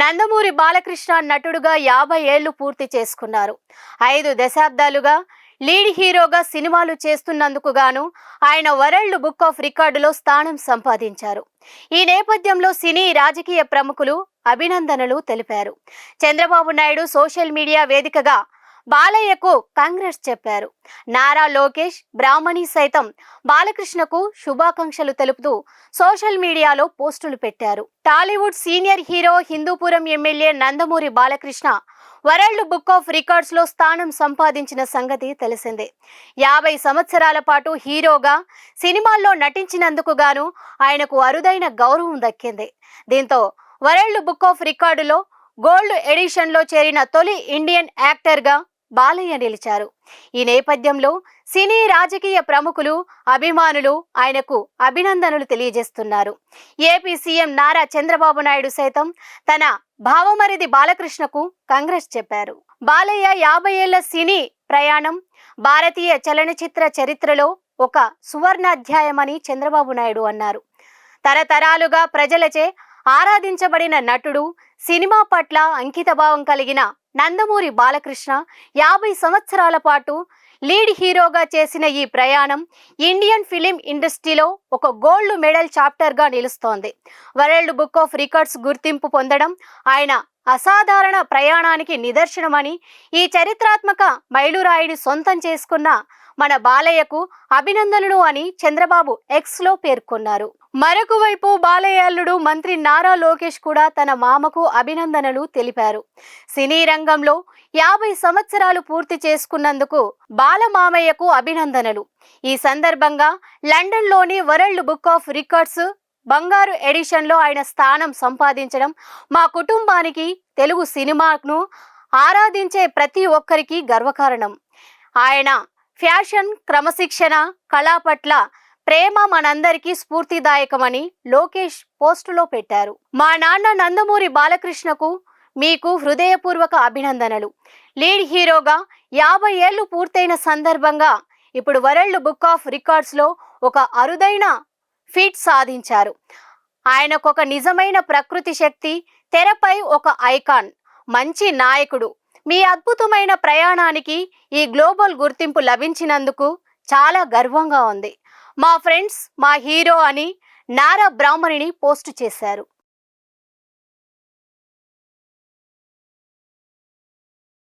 నందమూరి బాలకృష్ణ నటుడుగా యాభై ఏళ్ళు పూర్తి చేసుకున్నారు. ఐదు దశాబ్దాలుగా లీడ్ హీరోగా సినిమాలు చేస్తున్నందుకు గాను ఆయన వరల్డ్ బుక్ ఆఫ్ రికార్డులో స్థానం సంపాదించారు. ఈ నేపథ్యంలో సినీ రాజకీయ ప్రముఖులు అభినందనలు తెలిపారు. చంద్రబాబు నాయుడు సోషల్ మీడియా వేదికగా బాలయ్యకు కాంగ్రెస్ చెప్పారు. నారా లోకేష్ బ్రాహ్మణి సైతం బాలకృష్ణకు శుభాకాంక్షలు తెలుపుతూ సోషల్ మీడియాలో పోస్టులు పెట్టారు. Tollywood senior hero Hindupuram MLA Nandamuri Balakrishna world book of రికార్డ్స్లో స్థానం సంపాదించిన సంగతి తెలిసిందే. యాభై సంవత్సరాల పాటు హీరోగా సినిమాల్లో నటించినందుకు గాను ఆయనకు అరుదైన గౌరవం దక్కింది. దీంతో వరల్డ్ బుక్ ఆఫ్ రికార్డులో గోల్డ్ ఎడిషన్లో చేరిన తొలి ఇండియన్ యాక్టర్గా బాలయ్య నిలిచారు. ఈ నేపథ్యంలో సినీ రాజకీయ ప్రముఖులు అభిమానులు ఆయనకు అభినందనలు తెలియజేస్తున్నారు. ఏపీ సీఎం నారా చంద్రబాబు నాయుడు సైతం తన భావమరిది బాలకృష్ణకు కాంగ్రెస్ చెప్పారు. బాలయ్య యాభై ఏళ్ళ సినీ ప్రయాణం భారతీయ చలనచిత్ర చరిత్రలో ఒక సువర్ణాధ్యాయమని చంద్రబాబు నాయుడు అన్నారు. తరతరాలుగా ప్రజలచే ఆరాధించబడిన నటుడు సినిమా పట్ల అంకితభావం కలిగిన నందమూరి బాలకృష్ణ యాభై సంవత్సరాల పాటు లీడ్ హీరోగా చేసిన ఈ ప్రయాణం ఇండియన్ ఫిలిం ఇండస్ట్రీలో ఒక గోల్డ్ మెడల్ చాప్టర్గా నిలుస్తోంది. వరల్డ్ బుక్ ఆఫ్ రికార్డ్స్ గుర్తింపు పొందడం ఆయన అసాధారణ ప్రయాణానికి నిదర్శనమని ఈ చరిత్రాత్మక మైలురాయిని సొంతం చేసుకున్న మన బాలయ్యకు అభినందనలు అని చంద్రబాబు ఎక్స్లో పేర్కొన్నారు. మరొక వైపు బాలయ్య అల్లుడు మంత్రి నారా లోకేష్ కూడా తన మామకు అభినందనలు తెలిపారు. సినీ రంగంలో యాభై సంవత్సరాలు పూర్తి చేసుకున్నందుకు బాలమామయ్యకు అభినందనలు. ఈ సందర్భంగా లండన్లోని వరల్డ్ బుక్ ఆఫ్ రికార్డ్స్ బంగారు ఎడిషన్లో ఆయన స్థానం సంపాదించడం మా కుటుంబానికి తెలుగు సినిమాను ఆరాధించే ప్రతి ఒక్కరికి గర్వకారణం. ఆయన ఫ్యాషన్ క్రమశిక్షణ కళా పట్ల ప్రేమ మనందరికీ స్ఫూర్తిదాయకమని లోకేష్ పోస్టులో పెట్టారు. మా నాన్న నందమూరి బాలకృష్ణకు మీకు హృదయపూర్వక అభినందనలు. లీడ్ హీరోగా యాభై ఏళ్ళు పూర్తయిన సందర్భంగా ఇప్పుడు వరల్డ్ బుక్ ఆఫ్ రికార్డ్స్లో ఒక అరుదైన ఫీట్ సాధించారు. ఆయనకు ఒక నిజమైన ప్రకృతి శక్తి తెరపై ఒక ఐకాన్ మంచి నాయకుడు. మీ అద్భుతమైన ప్రయాణానికి ఈ గ్లోబల్ గుర్తింపు లభించినందుకు చాలా గర్వంగా ఉంది. మా ఫ్రెండ్స్ మా హీరో అని నారా బ్రాహ్మణిని పోస్ట్ చేశారు.